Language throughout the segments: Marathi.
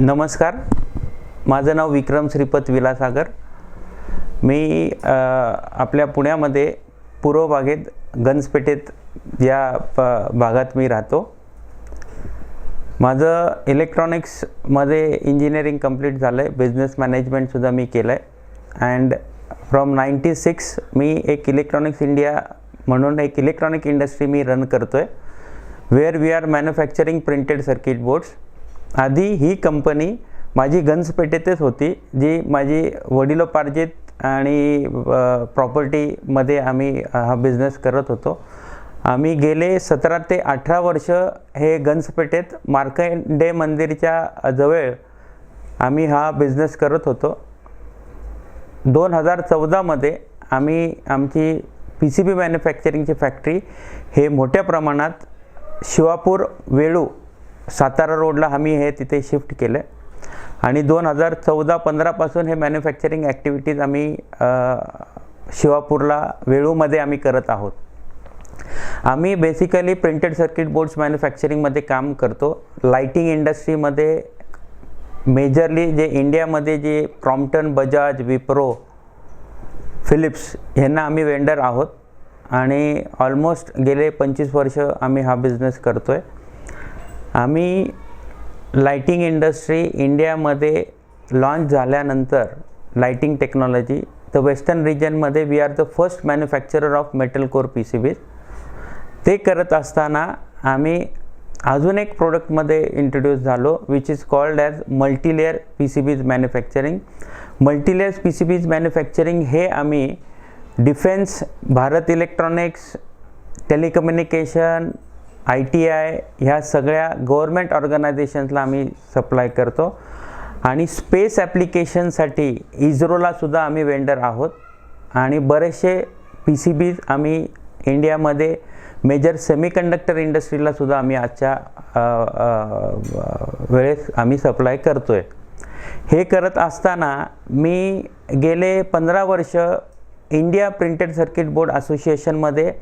नमस्कार. माझं नाव विक्रम श्रीपत विलासागर. मी आपल्या पुण्यामध्ये पूर्व भागेत गंजपेठेत या प भागात मी राहतो. माझं इलेक्ट्रॉनिक्समध्ये इंजिनिअरिंग कंप्लीट झालं आहे बिझनेस मॅनेजमेंटसुद्धा मी केलं आहे अँड फ्रॉम नाईंटी सिक्स मी एक इलेक्ट्रॉनिक्स इंडिया म्हणून एक इलेक्ट्रॉनिक इंडस्ट्री मी रन करतो आहे where we are manufacturing printed circuit boards आधी ही कंपनी माझी गंजपेठेतच होती जी माझी वडिलोपार्जित आणि प्रॉपर्टीमध्ये आम्ही हा बिझनेस करत होतो. आम्ही गेले सतरा ते अठरा वर्ष हे गंजपेठेत मार्कंडे मंदिरच्या जवळ आम्ही हा बिझनेस करत होतो. दोन हजार चौदामध्ये आम्ही आमची पी सी बी मॅन्युफॅक्चरिंगची फॅक्टरी हे मोठ्या प्रमाणात शिवापूर वेळू सातारा रोडला आम्ही हे तिथे शिफ्ट केलं. आणि दोन हजार चौदा पंधरापासून हे मॅन्युफॅक्चरिंग ॲक्टिव्हिटीज आम्ही शिवापूरला वेळूमध्ये आम्ही करत आहोत. आम्ही बेसिकली प्रिंटेड सर्किट बोर्ड्स मॅन्युफॅक्चरिंगमध्ये काम करतो. लाइटिंग इंडस्ट्रीमध्ये मेजरली जे इंडियामध्ये जे क्रॉम्प्टन बजाज विप्रो फिलिप्स ह्यांना आम्ही वेंडर आहोत. आणि ऑलमोस्ट गेले पंचवीस वर्ष आम्ही हा बिझनेस करतो आहे आम्ही लाइटिंग इंडस्ट्री इंडियामध्ये लॉन्च झाल्यानंतर लाइटिंग टेक्नॉलॉजी तर वेस्टर्न रिजनमध्ये we are the first manufacturer of metal core P C Bs ते करत असताना आम्ही अजून एक प्रोडक्टमध्ये इंट्रोड्यूस झालो which is called as multilayer P C Bs manufacturing multilayer P C Bs manufacturing हे आम्ही defence Bharat electronics telecommunication I T I ह्या सगळ्या गव्हर्मेंट ऑर्गनायझेशन्सला आम्ही सप्लाय करतो. आणि स्पेस ॲप्लिकेशनसाठी इस्रोलासुद्धा आम्ही वेंडर आहोत. आणि बरेचसे पी सी बीज आम्ही इंडियामध्ये मेजर सेमीकंडक्टर इंडस्ट्रीलासुद्धा आम्ही आजच्या वेळेस आम्ही सप्लाय करतो आहे हे करत असताना मी गेले पंधरा वर्ष इंडिया प्रिंटेड सर्किट बोर्ड असोसिएशनमध्ये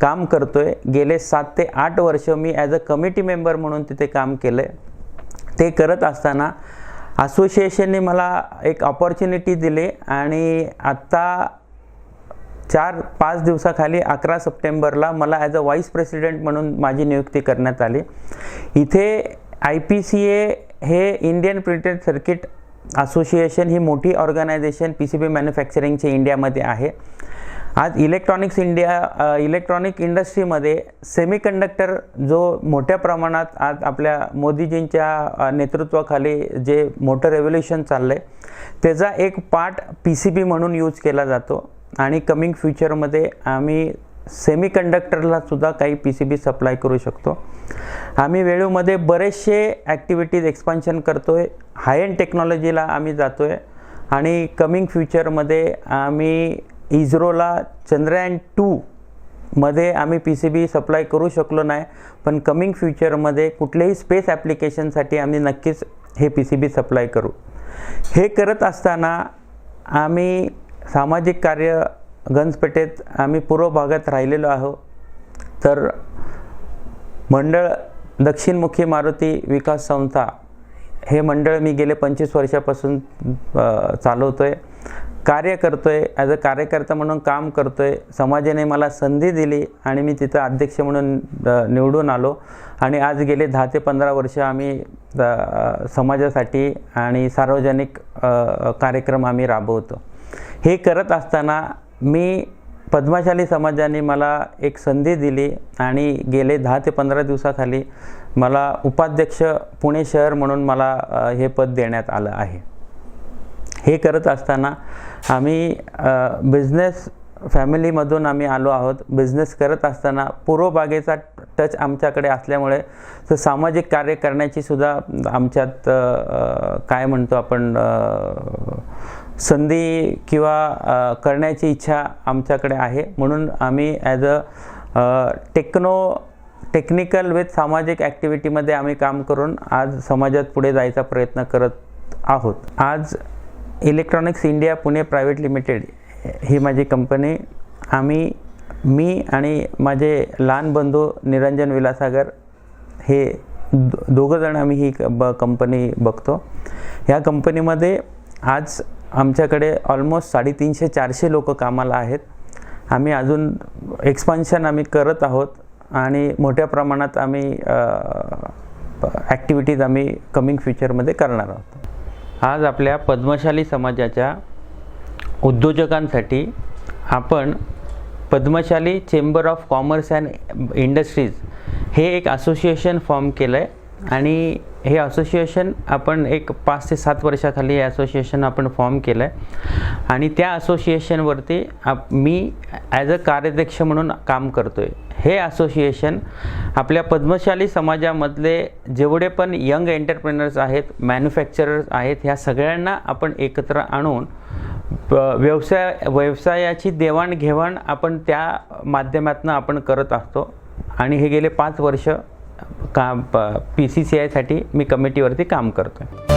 काम करतो आहे गेले सात ते आठ वर्ष मी ॲज अ कमिटी मेंबर म्हणून तिथे काम केलं आहे ते करत असताना असोसिएशनने मला एक ऑपॉर्च्युनिटी दिली आणि आत्ता चार पाच दिवसाखाली अकरा सप्टेंबरला मला ॲज अ व्हाईस प्रेसिडेंट म्हणून माझी नियुक्ती करण्यात आली. इथे आय पी सी ए हे इंडियन प्रिंटेड सर्किट असोसिएशन ही मोठी ऑर्गनायझेशन पी सी बी मॅन्युफॅक्चरिंगची इंडियामध्ये आहे. आज इलेक्ट्रॉनिक्स इंडिया इलेक्ट्रॉनिक इंडस्ट्रीमध्ये सेमीकंडक्टर जो मोठ्या प्रमाणात आज आपल्या मोदीजींच्या नेतृत्वाखाली जे मोठं रेव्होल्युशन चाललं आहे त्याचा एक पार्ट पी सी बी म्हणून यूज केला जातो. आणि कमिंग फ्युचरमध्ये आम्ही सेमीकंडक्टरला सुद्धा काही पी सी बी सप्लाय करू शकतो. आम्ही वेळूमध्ये बरेचसे ॲक्टिव्हिटीज एक्सपान्शन करतो आहे हाय एंड टेक्नॉलॉजीला आम्ही जातो आहे आणि कमिंग फ्युचरमध्ये आम्ही इस्रोला चंद्रयान टू मध्ये आम्ही पी सी बी सप्लाय करू शकलो नाही. पण कमिंग फ्युचरमध्ये कुठल्याही स्पेस ॲप्लिकेशनसाठी आम्ही नक्कीच हे पी सी बी सप्लाय करू. हे करत असताना आम्ही सामाजिक कार्य गंजपेठेत आम्ही पूर्व भागात राहिलेलो आहो. तर मंडळ दक्षिणमुखी मारुती विकास संस्था हे मंडळ मी गेले पंचवीस वर्षापासून चालवतो आहे कार्य करतो आहे ॲज अ कार्यकर्ता म्हणून काम करतो आहे समाजाने मला संधी दिली आणि मी तिथं अध्यक्ष म्हणून निवडून आलो. आणि आज गेले दहा ते पंधरा वर्ष आम्ही समाजासाठी आणि सार्वजनिक कार्यक्रम आम्ही राबवतो. हे करत असताना मी पद्मशाली समाजाने मला एक संधी दिली आणि गेले दहा ते पंधरा दिवसाखाली मला उपाध्यक्ष पुणे शहर म्हणून मला हे पद देण्यात आलं आहे. हे करत असताना आम्ही बिझनेस फॅमिलीमधून आम्ही आलो आहोत. बिझनेस करत असताना पूर्व बागेचा टच आमच्याकडे असल्यामुळे तर सामाजिक कार्य करण्याची सुद्धा आमच्यात काय म्हणतो आपण संधी किंवा करण्याची इच्छा आमच्याकडे आहे. म्हणून आम्ही as a techno technical with सामाजिक ॲक्टिव्हिटीमध्ये आम्ही काम करून आज समाजात पुढे जायचा प्रयत्न करत आहोत. आज electronics India Pune private limited ही माझी कंपनी आम्ही मी आणि माझे लहान बंधू निरंजन विलासागर हे दो आम्ही ही क- ब कंपनी बघतो. ह्या कंपनीमध्ये आज आमच्याकडे ऑलमोस्ट साडेतीनशे चारशे लोक कामाला आहेत. आम्ही अजून एक्सपान्शन आम्ही करत आहोत आणि मोठ्या प्रमाणात आम्ही ॲक्टिव्हिटीज आम्ही कमिंग फ्युचरमध्ये करणार आहोत. आज आपल्या पद्मशाली समाजाच्या उद्योजकांसाठी आपण Padmashali chamber of commerce and industries हे एक असोसिएशन फॉर्म केलं आहे आणि हे असोसिएशन आपण एक पाच ते सात वर्षाखाली हे असोसिएशन आपण फॉर्म केलं आहे आणि त्या असोसिएशनवरती आप मी ॲज अ कार्याध्यक्ष म्हणून काम करतो आहे हे असोसिएशन आपल्या पद्मशाली समाजामधले जेवढे पण यंग एंटरप्रेनर्स आहेत मॅन्युफॅक्चरर्स आहेत ह्या सगळ्यांना आपण एकत्र आणून व्यवसाय व्यवसायाची देवाणघेवाण आपण त्या माध्यमातून आपण करत असतो. आणि हे गेले पाच वर्ष काम पी सी सी आयसाठी मी कमिटीवरती काम करतो आहे